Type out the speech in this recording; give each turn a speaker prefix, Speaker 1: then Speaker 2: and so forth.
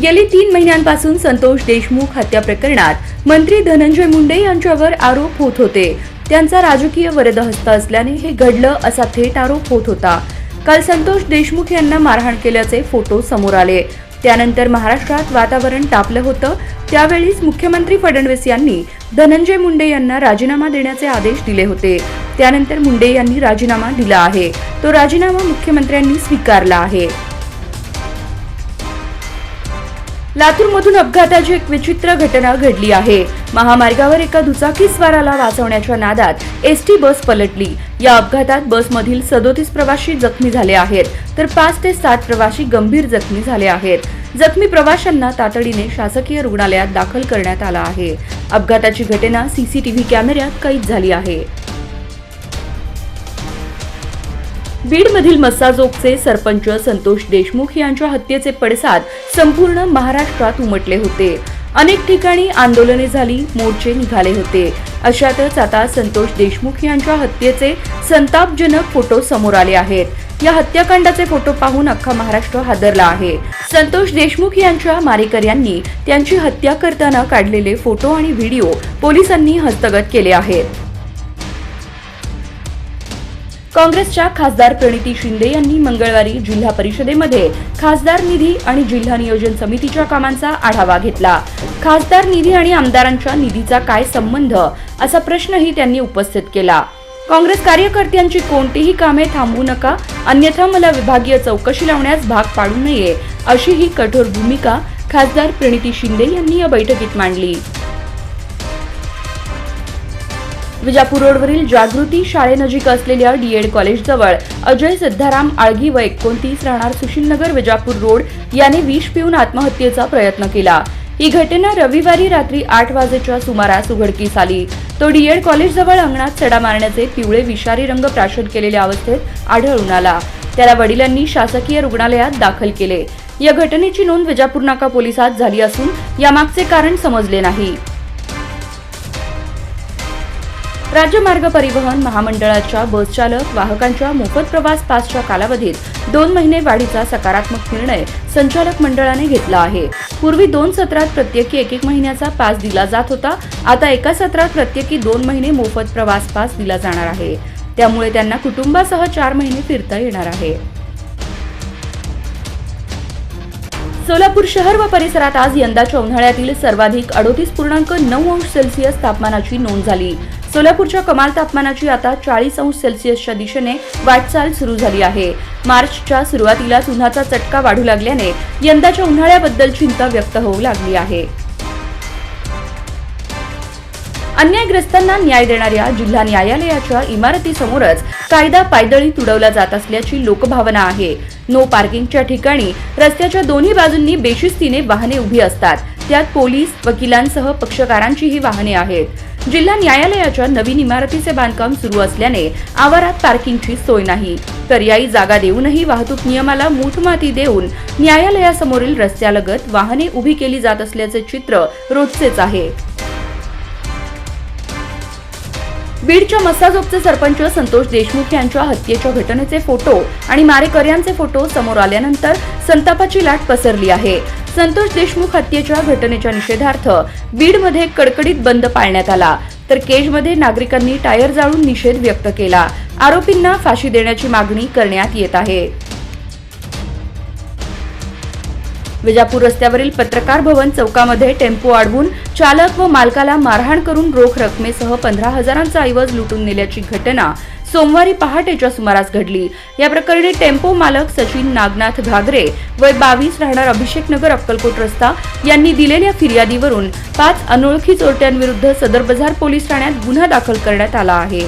Speaker 1: गेली तीन महिन्यांपासून संतोष देशमुख हत्या प्रकरणात मंत्री धनंजय मुंडे यांच्यावर आरोप होत होते. त्यांचा राजकीय वरदहस्त असल्याने हे घडलं असा थेट आरोप होत होता. काल संतोष देशमुख यांना मारहाण केल्याचे फोटो समोर आले. त्यानंतर महाराष्ट्रात वातावरण तापलं होतं. त्यावेळीच मुख्यमंत्री फडणवीस यांनी धनंजय मुंडे यांना राजीनामा देण्याचे आदेश दिले होते. त्यानंतर मुंडे यांनी राजीनामा दिला आहे. तो राजीनामा मुख्यमंत्र्यांनी स्वीकारला आहे. लातूरमधून अपघाताची एक विचित्र घटना घडली आहे. महामार्गावर एका दुचाकी स्वाराला वाचवण्याच्या नादात एस टी बस पलटली. या अपघातात बसमधील सदोतीस प्रवासी जखमी झाले आहेत तर पाच ते सात प्रवासी गंभीर जखमी झाले आहेत. जखमी प्रवाशांना तातडीने शासकीय रुग्णालयात दाखल करण्यात आला आहे. अपघाताची घटना सीसीटीव्ही कॅमेऱ्यात कैद झाली आहे. बीडमधील मस्साजोगचे सरपंच संतोष देशमुख यांच्या हत्येचे पडसाद संपूर्ण महाराष्ट्रात उमटले होते. अनेक ठिकाणी आंदोलने झाली मोर्चे निघाले होते. अशातच आता संतोष देशमुख यांच्या हत्येचे संतापजनक फोटो समोर आले आहेत. या हत्याकांडाचे फोटो पाहून अख्खा महाराष्ट्र हादरला आहे. संतोष देशमुख यांच्या मारेकऱ्यांनी त्यांची हत्या करताना काढलेले फोटो आणि व्हिडिओ पोलिसांनी हस्तगत केले आहेत. काँग्रेसच्या खासदार प्रणिती शिंदे यांनी मंगळवारी जिल्हा परिषदेमध्ये खासदार निधी आणि जिल्हा नियोजन समितीच्या कामांचा आढावा घेतला. खासदार निधी आणि आमदारांच्या निधीचा काय संबंध? असा प्रश्नही त्यांनी उपस्थित केला. काँग्रेस कार्यकर्त्यांची कोणतीही कामे थांबवू नका अन्यथा मला विभागीय चौकशी लावण्यास भाग पाडू नये अशी ही कठोर भूमिका खासदार प्रणिती शिंदे यांनी या बैठकीत मांडली. विजापूर रोडवरील जागृती शाळेनजीक असलेल्या डीएड कॉलेजजवळ अजय सिद्धाराम आळगी व एकोणतीस राहणार सुशीलनगर विजापूर रोड याने विष पिऊन आत्महत्येचा प्रयत्न केला. ही घटना रविवारी रात्री आठ वाजेच्या सुमारास उघडकीस आली. तो डीएड कॉलेजजवळ अंगणात सडा मारण्याचे पिवळे विषारी रंग प्राशन केलेल्या अवस्थेत आढळून आला. त्याला वडिलांनी शासकीय रुग्णालयात दाखल केले. या घटनेची नोंद विजापूर नाका पोलिसात झाली असून यामागचे कारण समजले नाही. राज्य मार्ग परिवहन महामंडळाच्या बसचालक वाहकांच्या मोफत प्रवास पासच्या कालावधीत दोन महिने वाढीचा सकारात्मक निर्णय संचालक मंडळाने घेतला आहे. पूर्वी दोन सत्रात प्रत्येकी एक एक महिन्याचा पास दिला जात होता आता एका सत्रात प्रत्येकी दोन महिने मोफत प्रवास पास दिला जाणार आहे. त्यामुळे त्यांना कुटुंबासह चार महिने फिरता येणार आहे. सोलापूर शहर व परिसरात आज यंदाच्या उन्हाळ्यातील सर्वाधिक अडोतीस पूर्णांक नऊ अंश सेल्सिअस तापमानाची नोंद झाली. सोलापूरच्या कमाल तापमानाची आता चाळीस अंश सेल्सिअसच्या दिशेने वाटचाल सुरू झाली आहे. मार्चच्या सुरुवातीलाच उन्हाचा चटका वाढू लागल्याने यंदाच्या उन्हाळ्याबद्दल चिंता व्यक्त होऊ लागली आहे. अन्यायग्रस्तांना न्याय देणाऱ्या जिल्हा न्यायालयाच्या इमारतीसमोरच कायदा पायदळी तुडवला जात असल्याची लोकभावना आहे. नो पार्किंगच्या ठिकाणी रस्त्याच्या दोन्ही बाजूंनी बेशिस्तीने वाहने उभी असतात. त्यात पोलीस वकिलांसह पक्षकारांचीही वाहने आहेत. जिल्हा न्यायालयाच्या नवीन इमारतीचे बांधकाम सुरू असल्याने आवारात पार्किंगची सोय नाही. पर्यायी जागा देऊनही वाहतूक नियमाला मूठमाती देऊन न्यायालयासमोरील रस्त्यालगत वाहने उभी केली जात असल्याचे चित्र रोजचेच आहे. बीडच्या मसाजोगचे सरपंच संतोष देशमुख यांच्या हत्येच्या घटनेचे फोटो आणि मारेकऱ्यांचे फोटो समोर आल्यानंतर संतापाची लाट पसरली आहे. संतोष देशमुख हत्येच्या घटनेच्या निषेधार्थ बीडमध्ये कडकडीत बंद पाळण्यात आला. तर केजमध्ये नागरिकांनी टायर जाळून निषेध व्यक्त केला. आरोपींना फाशी देण्याची मागणी करण्यात येत आहे. विजापूर रस्त्यावरील पत्रकार भवन चौकामध्ये टेम्पो अडवून चालक व मालकाला मारहाण करून रोख रकमेसह पंधरा हजारांचा ऐवज लुटून नेल्याची घटना सोमवारी पहाटेच्या सुमारास घडली. या प्रकरणी टेम्पो मालक सचिन नागनाथ घागरे वय बावीस राहणार अभिषेक नगर अक्कलकोट रस्ता यांनी दिलेल्या फिर्यादीवरून पाच अनोळखी चोरट्यांविरुद्ध सदर बझार पोलीस ठाण्यात गुन्हा दाखल करण्यात आला आहे.